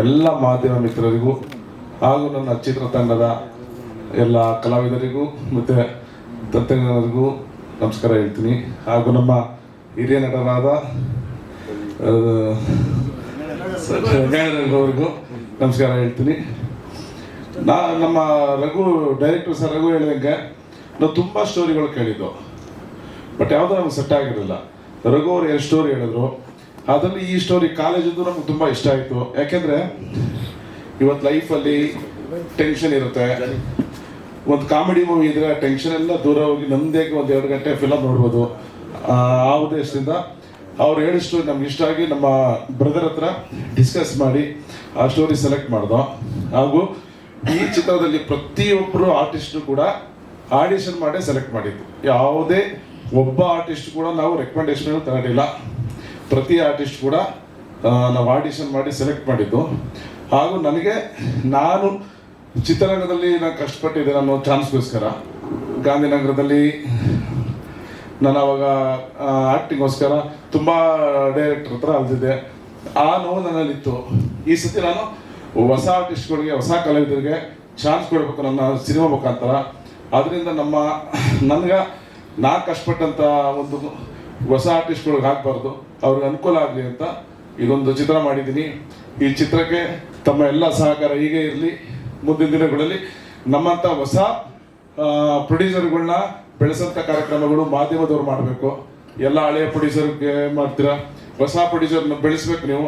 ಎಲ್ಲ ಮಾಧ್ಯಮ ಮಿತ್ರರಿಗೂ ಹಾಗೂ ನನ್ನ ಚಿತ್ರತಂಡದ ಎಲ್ಲ ಕಲಾವಿದರಿಗೂ ಮತ್ತು ತಂತ್ರಜ್ಞರಿಗೂ ನಮಸ್ಕಾರ ಹೇಳ್ತೀನಿ. ಹಾಗೂ ನಮ್ಮ ಹಿರಿಯ ನಟರಾದ ಅವರಿಗೂ ನಮಸ್ಕಾರ ಹೇಳ್ತೀನಿ. ನಾ, ನಮ್ಮ ರಘು, ಡೈರೆಕ್ಟರ್ ಸರ್ ರಘು ಹೇಳಿದಂಗೆ, ನಾವು ತುಂಬ ಸ್ಟೋರಿಗಳು ಕೇಳಿದ್ದು ಬಟ್ ಯಾವುದೋ ನಮ್ಗೆ ಸೆಟ್ ಆಗಿರಲಿಲ್ಲ. ರಘು ಅವ್ರು ಎರಡು ಸ್ಟೋರಿ ಹೇಳಿದ್ರು. ಅದರಲ್ಲಿ ಈ ಸ್ಟೋರಿ ಕಾಲೇಜಿದ್ದು ನಮ್ಗೆ ತುಂಬ ಇಷ್ಟ ಆಯಿತು. ಯಾಕೆಂದರೆ ಇವತ್ತು ಲೈಫಲ್ಲಿ ಟೆನ್ಷನ್ ಇರುತ್ತೆ. ಒಂದು ಕಾಮಿಡಿ ಮೂವಿ ಇದ್ರೆ ಟೆನ್ಷನ್ ಎಲ್ಲ ದೂರ ಹೋಗಿ ನಮ್ಮದೇ ಒಂದು ಎರಡು ಗಂಟೆ ಫಿಲಮ್ ನೋಡ್ಬೋದು. ಆ ಉದ್ದೇಶದಿಂದ ಅವ್ರು ಹೇಳಿ ಸ್ಟೋರಿ ನಮ್ಗೆ ಇಷ್ಟ ಆಗಿ ನಮ್ಮ ಬ್ರದರ್ ಹತ್ರ ಡಿಸ್ಕಸ್ ಮಾಡಿ ಆ ಸ್ಟೋರಿ ಸೆಲೆಕ್ಟ್ ಮಾಡ್ದೋ. ಹಾಗೂ ಈ ಚಿತ್ರದಲ್ಲಿ ಪ್ರತಿಯೊಬ್ಬರು ಆರ್ಟಿಸ್ಟು ಕೂಡ ಆಡಿಷನ್ ಮಾಡಿ ಸೆಲೆಕ್ಟ್ ಮಾಡಿದ್ದು. ಯಾವುದೇ ಒಬ್ಬ ಆರ್ಟಿಸ್ಟ್ ಕೂಡ ನಾವು ರೆಕಮೆಂಡೇಶನ್ ತಗೊಂಡಿಲ್ಲ. ಪ್ರತಿ ಆರ್ಟಿಸ್ಟ್ ಕೂಡ ನಾವು ಆಡಿಷನ್ ಮಾಡಿ ಸೆಲೆಕ್ಟ್ ಮಾಡಿದ್ದು. ಹಾಗೂ ನನಗೆ ನಾನು ಚಿತ್ರರಂಗದಲ್ಲಿ ನಾನು ಕಷ್ಟಪಟ್ಟಿದ್ದೆ ಅನ್ನೋ ಚಾನ್ಸ್ಗೋಸ್ಕರ. ಗಾಂಧಿನಗರದಲ್ಲಿ ನಾನು ಅವಾಗ ಆ್ಯಕ್ಟಿಂಗೋಸ್ಕರ ತುಂಬ ಡೈರೆಕ್ಟರ್ ಹತ್ರ ಅಲ್ದಿದ್ದೆ. ಆ ನೋವು ನನ್ನಲ್ಲಿತ್ತು. ಈ ಸತಿ ನಾನು ಹೊಸ ಆರ್ಟಿಸ್ಟ್ಗಳಿಗೆ ಹೊಸ ಕಲಾವಿದರಿಗೆ ಚಾನ್ಸ್ ಕೊಡಬೇಕು ನನ್ನ ಸಿನಿಮಾ ಮುಖಾಂತರ. ಅದರಿಂದ ನಮ್ಮ, ನನಗೆ ನಾನು ಕಷ್ಟಪಟ್ಟಂಥ ಒಂದು ಹೊಸ ಆರ್ಟಿಸ್ಟ್ಗಳಿಗೆ ಹಾಕ್ಬಾರ್ದು ಅವ್ರಿಗೆ ಅನುಕೂಲ ಆಗಲಿ ಅಂತ ಇದೊಂದು ಚಿತ್ರ ಮಾಡಿದ್ದೀನಿ. ಈ ಚಿತ್ರಕ್ಕೆ ತಮ್ಮ ಎಲ್ಲ ಸಹಕಾರ ಹೀಗೆ ಇರಲಿ. ಮುಂದಿನ ದಿನಗಳಲ್ಲಿ ನಮ್ಮಂಥ ಹೊಸ ಪ್ರೊಡ್ಯೂಸರ್ಗಳನ್ನ ಬೆಳೆಸಂತ ಕಾರ್ಯಕ್ರಮಗಳು ಮಾಧ್ಯಮದವ್ರು ಮಾಡಬೇಕು. ಎಲ್ಲ ಹಳೆಯ ಪ್ರೊಡ್ಯೂಸರ್ಗೆ ಮಾಡ್ತೀರಾ? ಹೊಸ ಪ್ರೊಡ್ಯೂಸರ್ನ ಬೆಳೆಸ್ಬೇಕು ನೀವು.